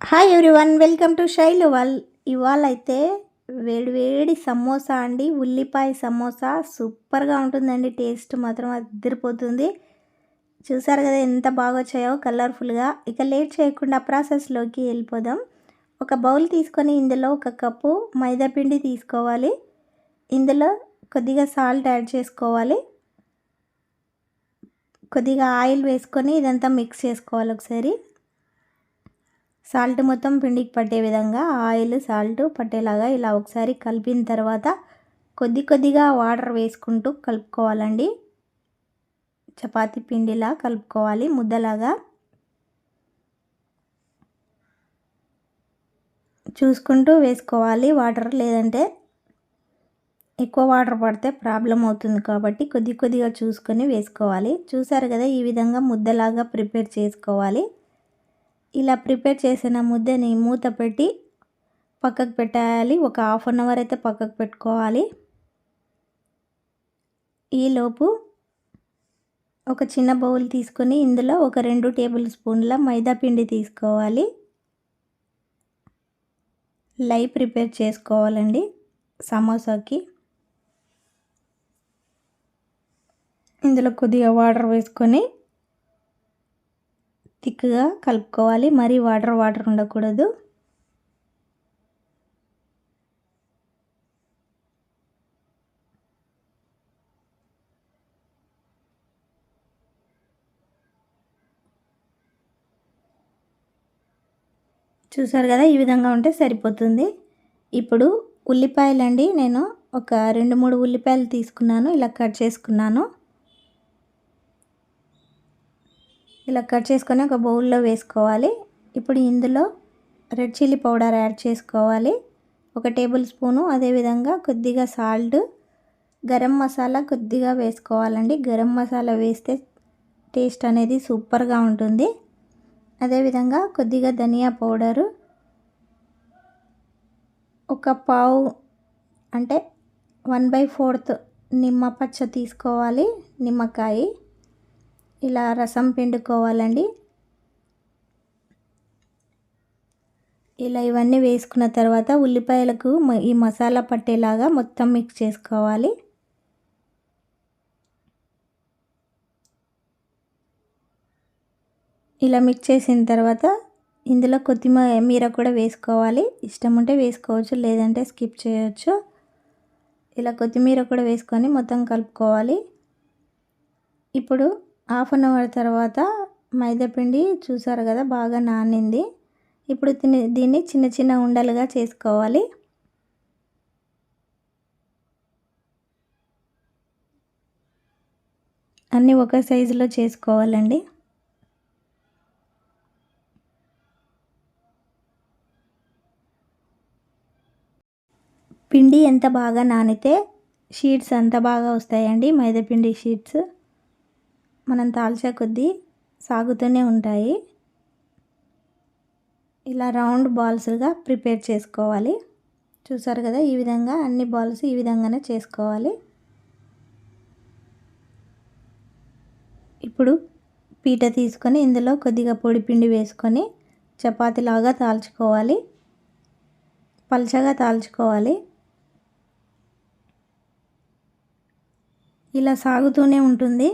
Hi everyone welcome to Shailu wall ఇవాళ అయితే వేడివేడి సమోసా అండి. ఉల్లిపాయ సమోసా సూపర్గా ఉంటుందండి. టేస్ట్ మాత్రం అద్దరిపోతుంది చూసారు కదా ఎంత బాగా వచ్చాయో కలర్ఫుల్గా ఇక లేట్ చేయకుండా ప్రాసెస్లోకి వెళ్ళిపోదాం. ఒక బౌల్ తీసుకొని ఇందులో ఒక కప్పు మైదాపిండి తీసుకోవాలి. ఇందులో కొద్దిగా సాల్ట్ యాడ్ చేసుకోవాలి. కొద్దిగా ఆయిల్ వేసుకొని ఇదంతా మిక్స్ చేసుకోవాలి ఒకసారి. సాల్ట్ మొత్తం పిండికి పట్టే విధంగా ఆయిల్ సాల్ట్ పట్టేలాగా ఇలా ఒకసారి కలిపిన తర్వాత కొద్ది కొద్దిగా వాటర్ వేసుకుంటూ కలుపుకోవాలండి. చపాతి పిండిలా కలుపుకోవాలి ముద్దలాగా. చూసుకుంటూ వేసుకోవాలి. వాటర్ లేదంటే ఎక్కువ వాటర్ పడితే ప్రాబ్లం అవుతుంది కాబట్టి కొద్ది కొద్దిగా చూసుకొని వేసుకోవాలి. చూసారు కదా ఈ విధంగా ముద్దలాగా ప్రిపేర్ చేసుకోవాలి. ఇలా ప్రిపేర్ చేసిన ముద్దని మూత పెట్టి పక్కకు పెట్టాలి. ఒక హాఫ్ అన్ అవర్ అయితే పక్కకు పెట్టుకోవాలి. ఈలోపు ఒక చిన్న బౌల్ తీసుకొని ఇందులో ఒక రెండు టేబుల్ స్పూన్ల మైదా పిండి తీసుకోవాలి. లై ప్రిపేర్ చేసుకోవాలండి సమోసాకి. ఇందులో కొద్దిగా వాటర్ వేసుకొని థిక్గా కలుపుకోవాలి. మరీ వాటర్ వాటర్ ఉండకూడదు. చూసారు కదా ఈ విధంగా ఉంటే సరిపోతుంది. ఇప్పుడు ఉల్లిపాయలండి నేను ఒక రెండు మూడు ఉల్లిపాయలు తీసుకున్నాను ఇలా కట్ చేసుకున్నాను. ఇలా కట్ చేసుకొని ఒక బౌల్లో వేసుకోవాలి. ఇప్పుడు ఇందులో రెడ్ చిల్లీ పౌడర్ యాడ్ చేసుకోవాలి. ఒక టేబుల్ స్పూను అదేవిధంగా కొద్దిగా సాల్ట్ గరం మసాలా కొద్దిగా వేసుకోవాలండి. గరం మసాలా వేస్తే టేస్ట్ అనేది సూపర్గా ఉంటుంది. అదేవిధంగా కొద్దిగా ధనియా పౌడరు ఒక పావు అంటే వన్ బై ఫోర్త్ నిమ్మ పచ్చ తీసుకోవాలి. నిమ్మకాయ ఇలా రసం పిండుకోవాలండి. ఇలా ఇవన్నీ వేసుకున్న తర్వాత ఉల్లిపాయలకు ఈ మసాలా పట్టేలాగా మొత్తం మిక్స్ చేసుకోవాలి. ఇలా మిక్స్ చేసిన తర్వాత ఇందులో కొత్తిమీర కూడా వేసుకోవాలి. ఇష్టం ఉంటే వేసుకోవచ్చు లేదంటే స్కిప్ చేయవచ్చు ఇలా కొత్తిమీర కూడా వేసుకొని మొత్తం కలుపుకోవాలి. ఇప్పుడు హాఫ్ అన్ అవర్ తర్వాత మైదాపిండి చూసారు కదా బాగా నానింది. ఇప్పుడు దీన్ని దీన్ని చిన్న చిన్న ఉండలుగా చేసుకోవాలి. అన్నీ ఒక సైజులో చేసుకోవాలండి. పిండి ఎంత బాగా నానితే షీట్స్ అంత బాగా వస్తాయండి మైదాపిండి షీట్స్. మనం తాల్చే కొద్దీ సాగుతూనే ఉంటాయి. ఇలా రౌండ్ బాల్స్గా ప్రిపేర్ చేసుకోవాలి. చూసారు కదా ఈ విధంగా అన్ని బాల్స్ ఈ విధంగానే చేసుకోవాలి. ఇప్పుడు పీట తీసుకొని ఇందులో కొద్దిగా పొడి పిండి వేసుకొని చపాతీలాగా తాల్చుకోవాలి. పల్చగా తాల్చుకోవాలి. ఇలా సాగుతూనే ఉంటుంది.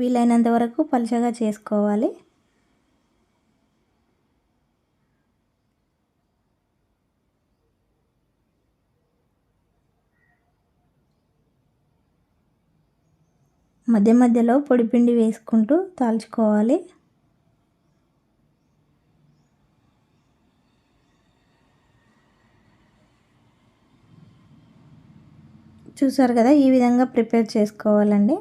వీలైనంత వరకు పలుచగా చేసుకోవాలి. మధ్య మధ్యలో పొడిపిండి వేసుకుంటూ తాల్చుకోవాలి. చూసారు కదా ఈ విధంగా ప్రిపేర్ చేసుకోవాలండి.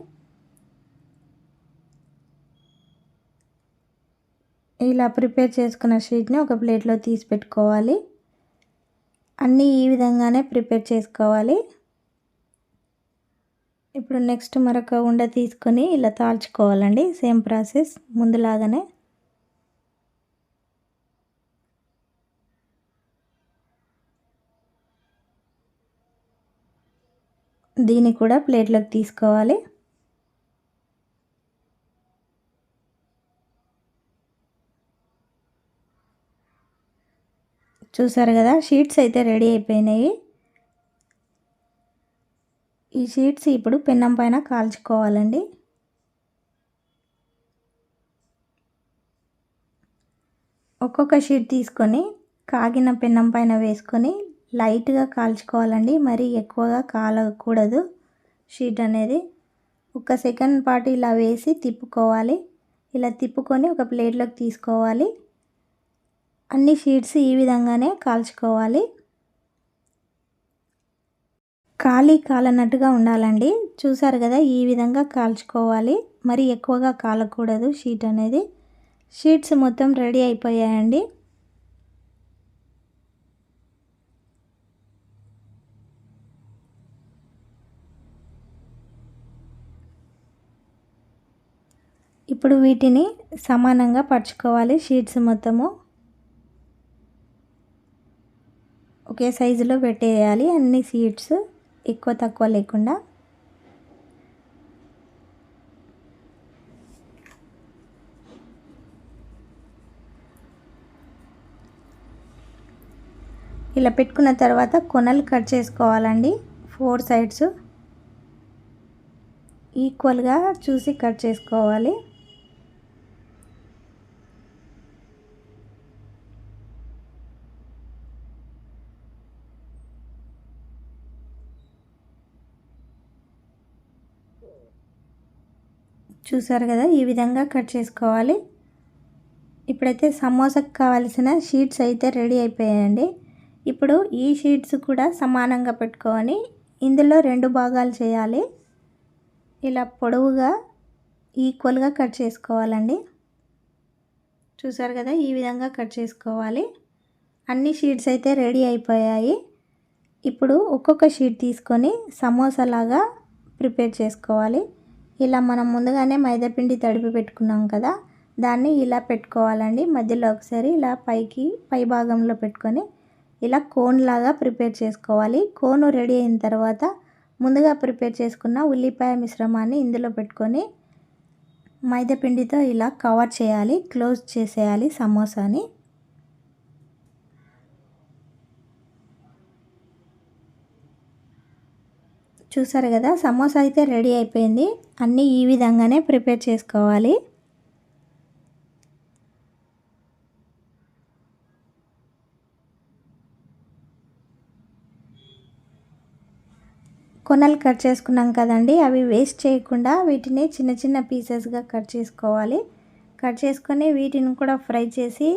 ఇలా ప్రిపేర్ చేసుకున్న షీట్ని ఒక ప్లేట్లో తీసి పెట్టుకోవాలి. అన్నీ ఈ విధంగానే ప్రిపేర్ చేసుకోవాలి. ఇప్పుడు నెక్స్ట్ మరొక ఉండ తీసుకొని ఇలా తాల్చుకోవాలండి. Same process ముందులాగానే. దీన్ని కూడా ప్లేట్లోకి తీసుకోవాలి. చూసారు కదా షీట్స్ అయితే రెడీ అయిపోయినాయి. ఈ షీట్స్ ఇప్పుడు పెన్నం పైన కాల్చుకోవాలండి. ఒక్కొక్క షీట్ తీసుకొని కాగిన పెన్నం పైన వేసుకొని లైట్గా కాల్చుకోవాలండి. మరి ఎక్కువగా కాలకూడదు షీట్ అనేది. ఒక సెకండ్ పాటు ఇలా వేసి తిప్పుకోవాలి. ఇలా తిప్పుకొని ఒక ప్లేట్లోకి తీసుకోవాలి. అన్ని షీట్స్ ఈ విధంగానే కాల్చుకోవాలి. ఖాళీ కాలనట్టుగా ఉండాలండి. చూసారు కదా ఈ విధంగా కాల్చుకోవాలి. మరి ఎక్కువగా కాలకూడదు షీట్ అనేది. షీట్స్ మొత్తం రెడీ అయిపోయాయండి. ఇప్పుడు వీటిని సమానంగా పరుచుకోవాలి షీట్స్ మొత్తము. ఒకే సైజులో పెట్టేయాలి. అన్ని సీడ్స్ ఎక్కువ తక్కువ లేకుండా. ఇలా పెట్టుకున్న తర్వాత కొనలు కట్ చేసుకోవాలండి. ఫోర్ సైడ్స్ ఈక్వల్గా చూసి కట్ చేసుకోవాలి. చూసారు కదా ఈ విధంగా కట్ చేసుకోవాలి. ఇప్పుడైతే సమోసాకు కావాల్సిన షీట్స్ అయితే రెడీ అయిపోయాయండి. ఇప్పుడు ఈ షీట్స్ కూడా సమానంగా పెట్టుకొని ఇందులో రెండు భాగాలు చేయాలి. ఇలా పొడవుగా ఈక్వల్గా కట్ చేసుకోవాలండి. చూసారు కదా ఈ విధంగా కట్ చేసుకోవాలి. అన్ని షీట్స్ అయితే రెడీ అయిపోయాయి. ఇప్పుడు ఒక్కొక్క షీట్ తీసుకొని సమోసాలాగా ప్రిపేర్ చేసుకోవాలి. ఇలా మనం ముందుగానే మైదాపిండి తడిపి పెట్టుకున్నాం కదా దాన్ని ఇలా పెట్టుకోవాలండి. మధ్యలో ఒకసారి ఇలా పైకి పై భాగంలో పెట్టుకొని ఇలా కోన్ లాగా ప్రిపేర్ చేసుకోవాలి. కోను రెడీ అయిన తర్వాత ముందుగా ప్రిపేర్ చేసుకున్న ఉల్లిపాయ మిశ్రమాన్ని ఇందులో పెట్టుకొని మైదాపిండితో ఇలా కవర్ చేయాలి క్లోజ్ చేసేయాలి సమోసాని. చూసారు కదా సమోసా అయితే రెడీ అయిపోయింది. అన్నీ ఈ విధంగానే ప్రిపేర్ చేసుకోవాలి. కొనలు కట్ చేసుకున్నాం కదండి అవి వేస్ట్ చేయకుండా వీటిని చిన్న చిన్న పీసెస్గా కట్ చేసుకోవాలి. కట్ చేసుకొని వీటిని కూడా ఫ్రై చేసి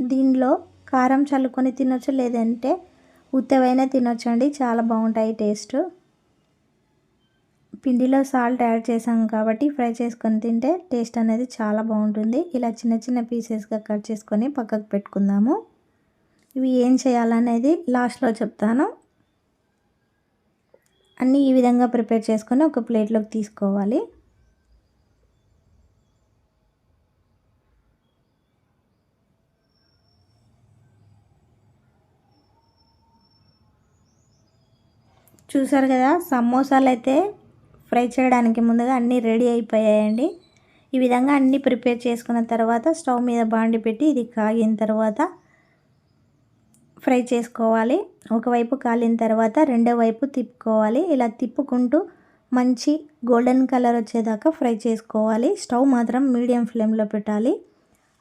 దీనిలో కారం చల్లుకొని తినొచ్చు లేదంటే ఉత్తవైనా తినొచ్చు అండి చాలా బాగుంటాయి టేస్ట్. పిండిలో సాల్ట్ యాడ్ చేసాం కాబట్టి ఫ్రై చేసుకొని తింటే టేస్ట్ అనేది చాలా బాగుంటుంది. ఇలా చిన్న చిన్న పీసెస్గా కట్ చేసుకొని పక్కకు పెట్టుకుందాము. ఇవి ఏం చేయాలనేది లాస్ట్లో చెప్తాను. అన్నీ ఈ విధంగా ప్రిపేర్ చేసుకొని ఒక ప్లేట్లోకి తీసుకోవాలి. చూసారు కదా సమోసాలు అయితే ఫ్రై చేయడానికి ముందుగా అన్నీ రెడీ అయిపోయాయండి. ఈ విధంగా అన్నీ ప్రిపేర్ చేసుకున్న తర్వాత స్టవ్ మీద బాండి పెట్టి ఇది కాగిన తర్వాత ఫ్రై చేసుకోవాలి. ఒకవైపు కాలిన తర్వాత రెండో వైపు తిప్పుకోవాలి. ఇలా తిప్పుకుంటూ మంచి గోల్డెన్ కలర్ వచ్చేదాకా ఫ్రై చేసుకోవాలి. స్టవ్ మాత్రం మీడియం ఫ్లేమ్లో పెట్టాలి.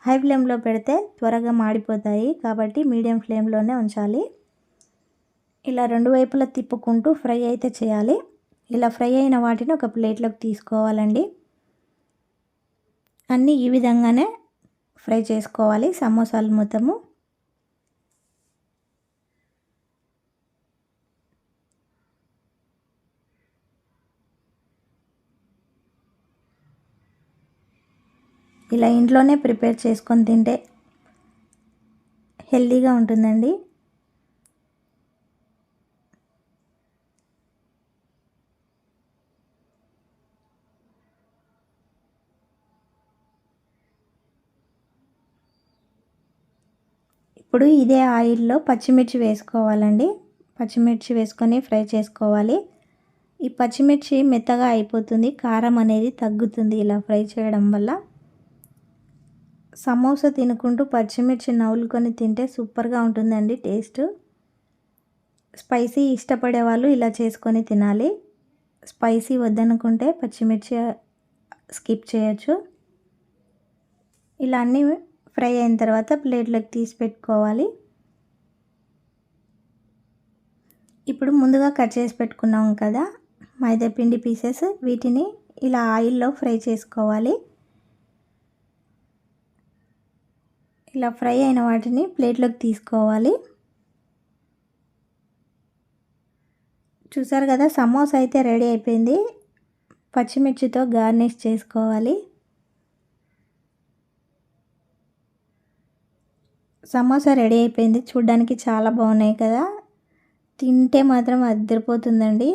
హై ఫ్లేమ్లో పెడితే త్వరగా మాడిపోతాయి కాబట్టి మీడియం ఫ్లేమ్లోనే ఉంచాలి. ఇలా రెండు వైపులా తిప్పుకుంటూ ఫ్రై అయితే చేయాలి. ఇలా ఫ్రై అయిన వాటిని ఒక ప్లేట్లోకి తీసుకోవాలండి. అన్నీ ఈ విధంగానే ఫ్రై చేసుకోవాలి సమోసాలు మొత్తము. ఇలా ఇంట్లోనే ప్రిపేర్ చేసుకొని తింటే హెల్తీగా ఉంటుందండి. ఇప్పుడు ఇదే ఆయిల్లో పచ్చిమిర్చి వేసుకోవాలండి. పచ్చిమిర్చి వేసుకొని ఫ్రై చేసుకోవాలి. ఈ పచ్చిమిర్చి మెత్తగా అయిపోతుంది. కారం అనేది తగ్గుతుంది ఇలా ఫ్రై చేయడం వల్ల. సమోసా తినుకుంటూ పచ్చిమిర్చి నవ్వులుకొని తింటే సూపర్గా ఉంటుందండి టేస్ట్. స్పైసీ ఇష్టపడే వాళ్ళు ఇలా చేసుకొని తినాలి. స్పైసీ వద్దనుకుంటే పచ్చిమిర్చి స్కిప్ చేయొచ్చు. ఇలా అన్నీ ఫ్రై అయిన తర్వాత ప్లేట్లోకి తీసి పెట్టుకోవాలి. ఇప్పుడు ముందుగా కట్ చేసి పెట్టుకున్నాం కదా మైదా పిండి పీసెస్. వీటిని ఇలా ఆయిల్లో ఫ్రై చేసుకోవాలి. ఇలా ఫ్రై అయిన వాటిని ప్లేట్లోకి తీసుకోవాలి. చూసారు కదా సమోసా అయితే రెడీ అయిపోయింది. పచ్చిమిర్చితో గార్నిష్ చేసుకోవాలి. సమోసా రెడీ అయిపోయింది. చూడ్డానికి చాలా బాగున్నాయి కదా. తింటే మాత్రం అద్దరిపోతుందండి.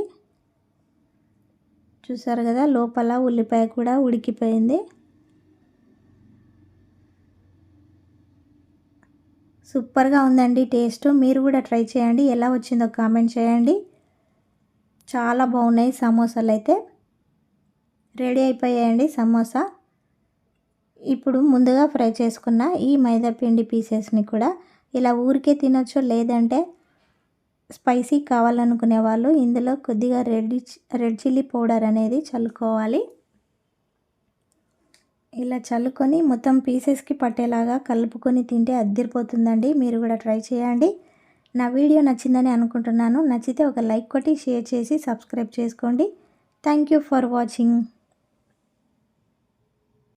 చూసారు కదా లోపల ఉల్లిపాయ కూడా ఉడికిపోయింది. సూపర్గా ఉందండి టేస్ట్. మీరు కూడా ట్రై చేయండి. ఎలా వచ్చిందో కామెంట్ చేయండి. చాలా బాగున్నాయి సమోసాలు అయితే. రెడీ అయిపోయాయండి సమోసా. ఇప్పుడు ముందుగా ఫ్రై చేసుకున్న ఈ మైదా పిండి పీసెస్ని కూడా ఇలా ఊరికే తినొచ్చు లేదంటే స్పైసీ కావాలనుకునే వాళ్ళు ఇందులో కొద్దిగా రెడ్ రెడ్ చిల్లీ పౌడర్ అనేది చల్లుకోవాలి. ఇలా చల్లుకొని మొత్తం పీసెస్కి పట్టేలాగా కలుపుకొని తింటే అద్దరిపోతుందండి. మీరు కూడా ట్రై చేయండి. నా వీడియో నచ్చిందని అనుకుంటున్నాను. నచ్చితే ఒక లైక్ కొట్టి షేర్ చేసి సబ్స్క్రైబ్ చేసుకోండి. Thank you for watching.